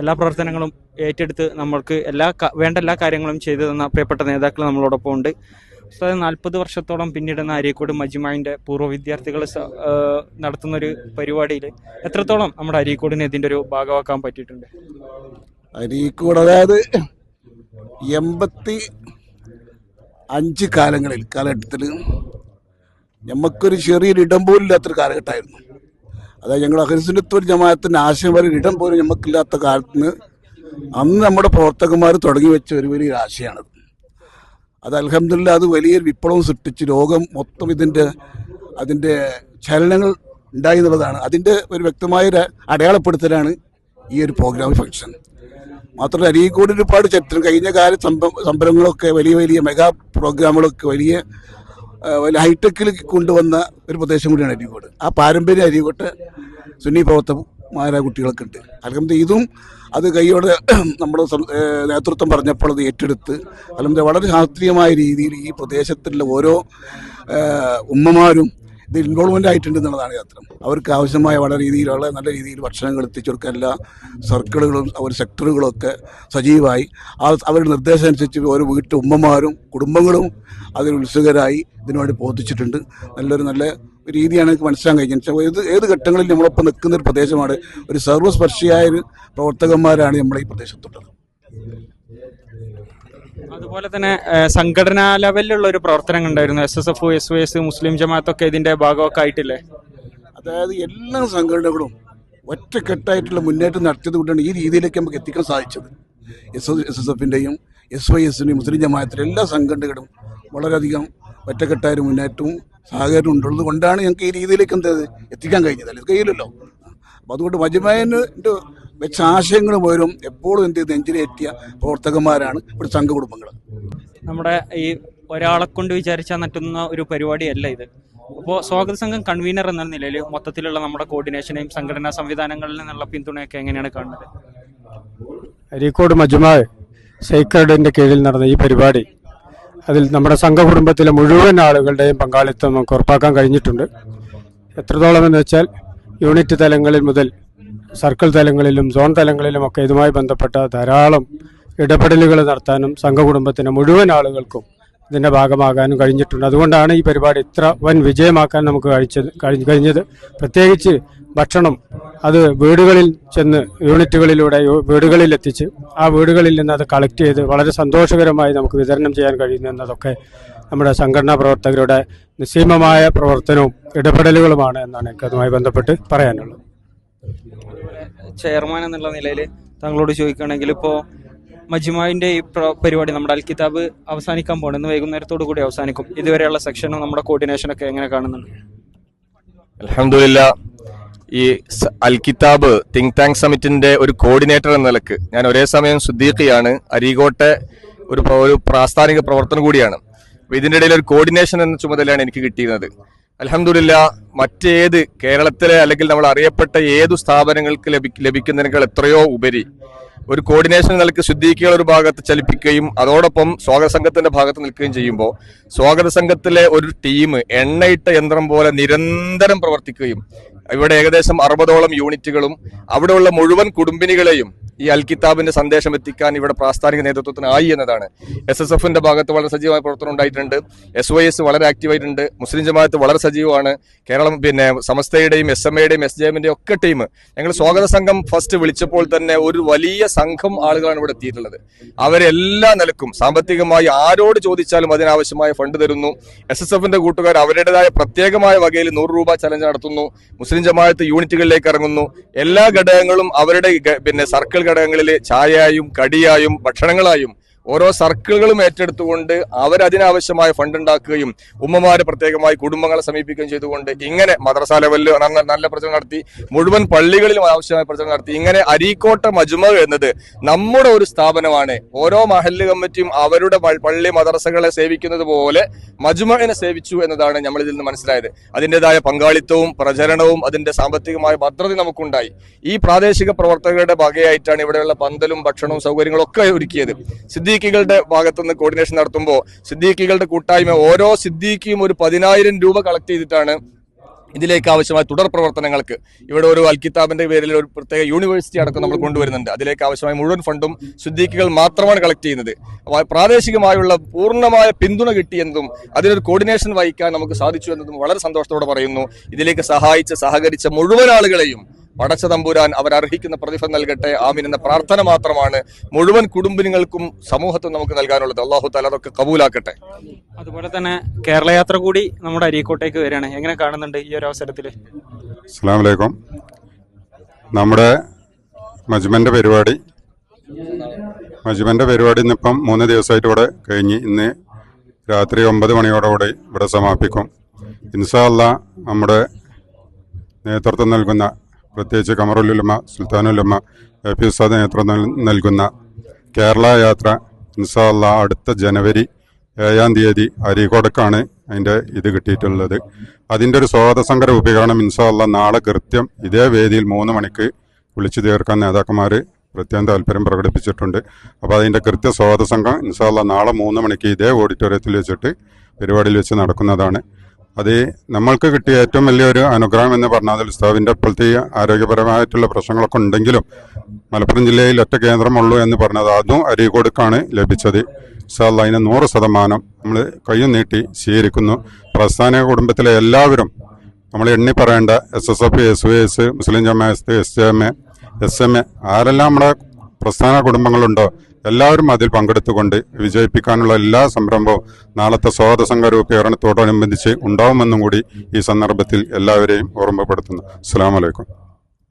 എല്ലാ പ്രവർത്തനങ്ങളും ഏറ്റെടുത്ത് നമ്മൾക്ക് എല്ലാ വേണ്ട എല്ലാ കാര്യങ്ങളും ചെയ്തു തന്ന പ്രിയപ്പെട്ട നേതാക്കൾ നമ്മളോടൊപ്പം ഉണ്ട്. ഉസ്താദ് നാൽപ്പത് വർഷത്തോളം പിന്നിടുന്ന അരീക്കോട് മജിമായിന്റെ പൂർവ വിദ്യാർത്ഥികൾ നടത്തുന്ന ഒരു പരിപാടിയിൽ എത്രത്തോളം നമ്മുടെ അരീക്കോടിന് ഇതിന്റെ ഒരു ഭാഗമാക്കാൻ പറ്റിയിട്ടുണ്ട്? അരീക്കോട് അതായത് എൺപത്തി അഞ്ച് കാലങ്ങളിൽ കാലഘട്ടത്തിൽ നമുക്കൊരു ചെറിയൊരു ഇടം പോലും ഇല്ലാത്തൊരു കാലഘട്ടമായിരുന്നു. അതായത് ഞങ്ങൾ അഹരിസുനത്വ ജമാഅത്തിന്റെ ആശയം വരെ ഇടം പോലും നമുക്കില്ലാത്ത കാലത്ത് അന്ന് നമ്മുടെ പ്രവർത്തകന്മാർ തുടങ്ങി വെച്ച ഒരു വലിയ ആശയമാണത്. അത് അലഹമില്ല അത് വലിയൊരു വിപ്ലവം സൃഷ്ടിച്ച് ലോകം മൊത്തം ഇതിന്റെ അതിന്റെ ചലനങ്ങൾ ഉണ്ടായി എന്നുള്ളതാണ്. അതിന്റെ ഒരു വ്യക്തമായ ഒരു അടയാളപ്പെടുത്തലാണ് ഈ ഒരു പ്രോഗ്രാം ഫംഗ്ഷൻ മാത്രമല്ല അരീക്കോട് ഒരുപാട് ചരിത്രം. കഴിഞ്ഞ കാല സംരംഭങ്ങളൊക്കെ വലിയ വലിയ മെഗാ പ്രോഗ്രാമുകളൊക്കെ വലിയ ഹൈടെക്കിൽ കൊണ്ടുവന്ന ഒരു പ്രദേശം കൂടിയാണ് അരീക്കോട്. ആ പാരമ്പര്യം അരീക്കോട്ട് സുന്നി പ്രവർത്തകന്മാരായ കുട്ടികളൊക്കെ ഉണ്ട്. അലഹമ്മദ് ഇതും അത് കൈയോടെ നമ്മുടെ നേതൃത്വം പറഞ്ഞപ്പോൾ അത് ഏറ്റെടുത്ത് അലഹമ്മദ് വളരെ ശാസ്ത്രീയമായ രീതിയിൽ ഈ പ്രദേശത്തുള്ള ഓരോ ഉമ്മമാരും ഇത് ഇൻവോൾവ്മെന്റ് ആയിട്ടുണ്ട് എന്നുള്ളതാണ് യാത്ര. അവർക്ക് ആവശ്യമായ വളരെ രീതിയിലുള്ള നല്ല രീതിയിൽ ഭക്ഷണങ്ങൾ എത്തിച്ചു കൊടുക്കുക എല്ലാ സർക്കിളുകളും അവർ സെക്ടറുകളും ഒക്കെ സജീവമായി. ആ അവരുടെ നിർദ്ദേശം അനുസരിച്ച് ഓരോ വീട്ടു ഉമ്മമാരും കുടുംബങ്ങളും അതിൽ ഉത്സുകരായി ഇതിനുവേണ്ടി പ്രവർത്തിച്ചിട്ടുണ്ട്. നല്ലൊരു നല്ല രീതിയാണ് എനിക്ക് മനസ്സിലാക്കാൻ കഴിഞ്ഞത് ഏത് ഏത് ഘട്ടങ്ങളിൽ നമ്മളൊപ്പം നിൽക്കുന്ന ഒരു പ്രദേശമാണ് ഒരു സർവസ്പർശിയായ ഒരു പ്രവർത്തകന്മാരാണ് നമ്മളെ ഈ പ്രദേശത്തുള്ളത്. അതുപോലെ തന്നെ സംഘടനാ ലെവലിലുള്ള ഒരു പ്രവർത്തനം ഉണ്ടായിരുന്നു S S F S S Muslim ജമാഅത്തൊക്കെ ഇതിന്റെ ഭാഗമൊക്കെ ആയിട്ടില്ലേ? അതായത് എല്ലാ സംഘടനകളും ഒറ്റക്കെട്ടായിട്ടുള്ള മുന്നേറ്റം നടത്തിയത് കൊണ്ടാണ് ഈ രീതിയിലേക്ക് നമുക്ക് എത്തിക്കാൻ സാധിച്ചത്. എസ് എസ് എസ് എഫിന്റെയും എസ് വൈ എസിന്റെയും മുസ്ലിം ജമാഅത്തിലെ എല്ലാ സംഘടനകളും വളരെയധികം ഒറ്റക്കെട്ടായ മുന്നേറ്റവും സഹകരണം ഉള്ളത് കൊണ്ടാണ് ഞങ്ങൾക്ക് ഈ രീതിയിലേക്ക് എന്ത് എത്തിക്കാൻ കഴിഞ്ഞത്. അല്ലെങ്കിൽ കഴിയില്ലല്ലോ. അപ്പം അതുകൊണ്ട് മജുമായന്റെ വെച്ച ആശയങ്ങൾ പോലും എപ്പോഴും എന്ത് ചെയ്ത് നെഞ്ചിലേറ്റിയ പ്രവർത്തകന്മാരാണ് ഇവിടെ സംഘകുടുംബങ്ങൾ. നമ്മുടെ ഈ ഒരാളെ കൊണ്ട് വിചാരിച്ചാൽ നട്ടുന്ന ഒരു പരിപാടിയല്ല ഇത്. അപ്പോൾ സ്വാഗത സംഘം കൺവീനർ എന്ന നിലയിൽ മൊത്തത്തിലുള്ള നമ്മുടെ കോർഡിനേഷനെയും സംഘടനാ സംവിധാനങ്ങളിൽ നിന്നുള്ള പിന്തുണയൊക്കെ എങ്ങനെയാണ് കാണുന്നത്? അരീക്കോട് മജുമാ സൈക്കഡിന്റെ കീഴിൽ നടന്ന ഈ പരിപാടി അതിൽ നമ്മുടെ സംഘകുടുംബത്തിലെ മുഴുവൻ ആളുകളുടെയും പങ്കാളിത്തം നമുക്ക് ഉറപ്പാക്കാൻ കഴിഞ്ഞിട്ടുണ്ട്. എത്രത്തോളം എന്ന് വെച്ചാൽ യൂണിറ്റ് തലങ്ങളിൽ മുതൽ സർക്കിൾ തലങ്ങളിലും സോൺ തലങ്ങളിലും ഒക്കെ ഇതുമായി ബന്ധപ്പെട്ട ധാരാളം ഇടപെടലുകൾ നടത്താനും സംഘകുടുംബത്തിന് മുഴുവൻ ആളുകൾക്കും ഇതിന്റെ ഭാഗമാകാനും കഴിഞ്ഞിട്ടുണ്ട്. അതുകൊണ്ടാണ് ഈ പരിപാടി ഇത്ര വൻ വിജയമാക്കാൻ നമുക്ക് കഴിച്ചത് കഴിഞ്ഞ് കഴിഞ്ഞത്. പ്രത്യേകിച്ച് ഭക്ഷണം അത് വീടുകളിൽ ചെന്ന് യൂണിറ്റുകളിലൂടെ വീടുകളിൽ എത്തിച്ച് ആ വീടുകളിൽ നിന്ന് അത് കളക്ട് ചെയ്ത് വളരെ സന്തോഷകരമായി നമുക്ക് വിതരണം ചെയ്യാൻ കഴിയുന്നു എന്നതൊക്കെ നമ്മുടെ സംഘടനാ പ്രവർത്തകരുടെ നിസ്സീമമായ പ്രവർത്തനവും ഇടപെടലുകളുമാണ് എന്നാണ് എനിക്ക് അതുമായി ബന്ധപ്പെട്ട് പറയാനുള്ളത്. ചെയർമാൻ എന്നുള്ള നിലയിൽ താങ്കളോട് ചോദിക്കുകയാണെങ്കിൽ ഇപ്പോൾ മജിമാവിന്റെ ഈ പരിപാടി നമ്മുടെ അൽ കിതാബ് അവസാനിക്കാൻ പോകണം ഇന്ന് വൈകുന്നേരത്തോടു കൂടി അവസാനിക്കും. ഇതുവരെയുള്ള സെക്ഷനും നമ്മുടെ കോർഡിനേഷൻ ഒക്കെ എങ്ങനെ കാണുന്നുണ്ട്? അലഹമില്ല ഈ അൽ കിതാബ് തിങ്ക് ടാങ്ക് സമിറ്റിന്റെ ഒരു കോർഡിനേറ്റർ എന്ന നിലയ്ക്ക് ഞാൻ ഒരേ സമയം സുദ്ദീഖിയാണ്. അരീകോട്ടെ ഒരു ഒരു പ്രാസ്ഥാനിക പ്രവർത്തനം കൂടിയാണ്. ഇതിന്റെ ഇടയിൽ ഒരു കോർഡിനേഷൻ എന്ന ചുമതലയാണ് എനിക്ക് കിട്ടിയിരുന്നത്. അലഹമില്ല മറ്റേത് കേരളത്തിലെ അല്ലെങ്കിൽ നമ്മൾ അറിയപ്പെട്ട ഏതു സ്ഥാപനങ്ങൾക്ക് ലഭി ലഭിക്കുന്നതിനേക്കാൾ എത്രയോ ഉപരി ഒരു കോർഡിനേഷൻ നിലയ്ക്ക് ശുദ്ധീകരിക്കുക ഒരു ഭാഗത്ത് ചലിപ്പിക്കുകയും അതോടൊപ്പം സ്വാഗത സംഘത്തിന്റെ ഭാഗത്ത് നിൽക്കുകയും ചെയ്യുമ്പോൾ സ്വാഗത സംഘത്തിലെ ഒരു ടീം എണ്ണയിട്ട യന്ത്രം പോലെ നിരന്തരം പ്രവർത്തിക്കുകയും ഇവിടെ ഏകദേശം അറുപതോളം യൂണിറ്റുകളും അവിടെയുള്ള മുഴുവൻ കുടുംബിനികളെയും ഈ അൽകിതാബിന്റെ സന്ദേശം എത്തിക്കാൻ ഇവിടെ പ്രാസ്ഥാനിക നേതൃത്വത്തിന് ആയി എന്നതാണ്. എസ് എസ് എഫിന്റെ ഭാഗത്ത് വളരെ സജീവമായ പ്രവർത്തനം ഉണ്ടായിട്ടുണ്ട്. എസ് വൈ എസ് വളരെ ആക്റ്റീവായിട്ടുണ്ട് മുസ്ലിം ജമാഅത്ത് വളരെ സജീവമാണ്. കേരളം പിന്നെ സമസ്തയുടെയും എസ് എം എയുടെയും എസ് ജെ എമ്മിന്റെയും ഒക്കെ ടീം ഞങ്ങൾ സ്വാഗത സംഘം ഫസ്റ്റ് വിളിച്ചപ്പോൾ തന്നെ ഒരു വലിയ സംഘം ആളുകളാണ് ഇവിടെ എത്തിയിട്ടുള്ളത്. അവരെല്ലാ നിലക്കും സാമ്പത്തികമായി ആരോട് ചോദിച്ചാലും അതിനാവശ്യമായ ഫണ്ട് തരുന്നു. എസ് എസ് എഫിന്റെ കൂട്ടുകാർ അവരുടേതായ പ്രത്യേകമായ വകയിൽ നൂറ് രൂപ ചലഞ്ച് നടത്തുന്നു. മുസ്ലിം ജമാഅത്ത് യൂണിറ്റുകളിലേക്ക് ഇറങ്ങുന്നു. എല്ലാ ഘടകങ്ങളും അവരുടെ പിന്നെ സർക്കിൾ ഘടകങ്ങളിൽ ചായയായും കടിയായും ഭക്ഷണങ്ങളായും ഓരോ സർക്കിളുകളും ഏറ്റെടുത്തുകൊണ്ട് അവരതിനാവശ്യമായ ഫണ്ട് ഉണ്ടാക്കുകയും ഉമ്മമാരെ പ്രത്യേകമായി കുടുംബങ്ങളെ സമീപിക്കുകയും ചെയ്തുകൊണ്ട് ഇങ്ങനെ മദ്രസ ലെവലിൽ നല്ല പ്രചരണം നടത്തി മുഴുവൻ പള്ളികളിലും ആവശ്യമായ പ്രചരണം നടത്തി. ഇങ്ങനെ അരീക്കോട്ട മജുമ എന്നത് നമ്മുടെ ഒരു സ്ഥാപനമാണ്. ഓരോ മഹല്ല് കമ്മിറ്റിയും അവരുടെ പള്ളി മദ്രസകളെ സേവിക്കുന്നത് പോലെ മജുമനെ സേവിച്ചു എന്നതാണ് നമ്മൾ ഇതിൽ നിന്ന് മനസ്സിലായത്. അതിന്റെതായ പങ്കാളിത്തവും പ്രചരണവും അതിന്റെ സാമ്പത്തികമായ ഭദ്രത നമുക്കുണ്ടായി. ഈ പ്രാദേശിക പ്രവർത്തകരുടെ വകയായിട്ടാണ് ഇവിടെയുള്ള പന്തലും ഭക്ഷണവും സൗകര്യങ്ങളും ഒക്കെ ഒരുക്കിയത് സിദ്ദീഖികളുടെ ഭാഗത്തുനിന്ന് കോർഡിനേഷൻ നടത്തുമ്പോൾ സിദ്ദീഖികളുടെ കൂട്ടായ്മ ഓരോ സിദ്ദീഖിയും ഒരു പതിനായിരം രൂപ കളക്ട് ചെയ്തിട്ടാണ് ഇതിലേക്ക് ആവശ്യമായ തുടർ പ്രവർത്തനങ്ങൾക്ക്. ഇവിടെ ഒരു അൽക്കിതാബിന്റെ പേരിൽ ഒരു പ്രത്യേക യൂണിവേഴ്സിറ്റി അടക്കം നമ്മൾ കൊണ്ടുവരുന്നുണ്ട്. അതിലേക്ക് ആവശ്യമായ മുഴുവൻ ഫണ്ടും സുദ്ദീഖികൾ മാത്രമാണ് കളക്ട് ചെയ്യുന്നത്. പ്രാദേശികമായുള്ള പൂർണമായ പിന്തുണ കിട്ടിയെന്നതും അതിനൊരു കോർഡിനേഷൻ വഹിക്കാൻ നമുക്ക് സാധിച്ചു എന്നതും വളരെ സന്തോഷത്തോടെ പറയുന്നു. ഇതിലേക്ക് സഹായിച്ച് സഹകരിച്ച മുഴുവൻ ആളുകളെയും പടച്ച തമ്പുരാൻ അവർ അർഹിക്കുന്ന പ്രതിഫലം നൽകട്ടെ. ആമീൻ എന്ന പ്രാർത്ഥന മാത്രമാണ് മുഴുവൻ കുടുംബിനങ്ങൾക്കും സമൂഹത്തും നമുക്ക് നൽകാനുള്ളത്. അള്ളാഹു താല അതൊക്കെ കബൂലാക്കട്ടെ. അതുപോലെ തന്നെ കേരള യാത്ര കൂടി നമ്മുടെ അരീക്കോട്ടേക്ക് വരികയാണ്. എങ്ങനെ കാണുന്നുണ്ട് ഈ ഒരു അവസരത്തിൽ അസ്സാം വലൈക്കും നമ്മുടെ മജ്മന്റെ പരിപാടി മജ്മന്റെ പരിപാടി ഇന്നിപ്പം മൂന്ന് ദിവസമായിട്ട് ഇവിടെ കഴിഞ്ഞ് ഇന്ന് രാത്രി ഒമ്പത് മണിയോടുകൂടി ഇവിടെ സമാപിക്കും. ഇൻസാല്ല നമ്മുടെ നേതൃത്വം നൽകുന്ന പ്രത്യേകിച്ച് കമറുലുലമ സുൽത്താനുലമ എ പി ഉസ്താദ് നേതൃത്വം നൽകുന്ന കേരള യാത്ര ഇൻഷാല്ല അടുത്ത ജനുവരി ഏഴാം തീയതി അരീക്കോടക്കാണ് അതിന്റെ ഇത് കിട്ടിയിട്ടുള്ളത്. അതിന്റെ ഒരു സ്വാഗതസംഘ രൂപീകരണം ഇൻഷാല്ല നാളെ കൃത്യം ഇതേ വേദിയിൽ മൂന്ന് മണിക്ക് വിളിച്ചു തീർക്കാൻ നേതാക്കന്മാർ പ്രത്യേകം താല്പര്യം പ്രകടിപ്പിച്ചിട്ടുണ്ട്. അപ്പോൾ അതിന്റെ കൃത്യ സ്വാഗതസംഘം ഇൻഷാല്ല നാളെ മൂന്ന് മണിക്ക് ഇതേ ഓഡിറ്റോറിയത്തിൽ വെച്ചിട്ട് പരിപാടിയിൽ വെച്ച് നടക്കുന്നതാണ്. അത് നമ്മൾക്ക് കിട്ടിയ ഏറ്റവും വലിയൊരു അനുഗ്രഹം എന്ന് പറഞ്ഞാൽ ഉസ്താവിന്റെ ഇപ്പോഴത്തെ ആരോഗ്യപരമായിട്ടുള്ള പ്രശ്നങ്ങളൊക്കെ ഉണ്ടെങ്കിലും മലപ്പുറം ജില്ലയിൽ ഒറ്റ കേന്ദ്രമുള്ളൂ എന്ന് പറഞ്ഞത് അതും അരികൊടുക്കാണ് ലഭിച്ചത്. ഇൻഷാല്ല അതിന് നൂറ് ശതമാനം നമ്മൾ കയ്യും നീട്ടി സ്വീകരിക്കുന്നു. പ്രസ്ഥാന കുടുംബത്തിലെ എല്ലാവരും നമ്മൾ എണ്ണി പറയേണ്ട S S F S V S Muslim Jamaath S M A S M A ആരെല്ലാം നമ്മുടെ പ്രസ്ഥാന കുടുംബങ്ങളുണ്ടോ എല്ലാവരും അതിൽ പങ്കെടുത്തുകൊണ്ട് വിജയിപ്പിക്കാനുള്ള എല്ലാ സംരംഭവും നാളത്തെ സ്വാഗതസംഘ രൂപീകരണത്തോടനുബന്ധിച്ച് ഉണ്ടാവുമെന്നും കൂടി ഈ സന്ദർഭത്തിൽ എല്ലാവരെയും ഓർമ്മപ്പെടുത്തുന്നു. അസ്സാം വലൈക്കും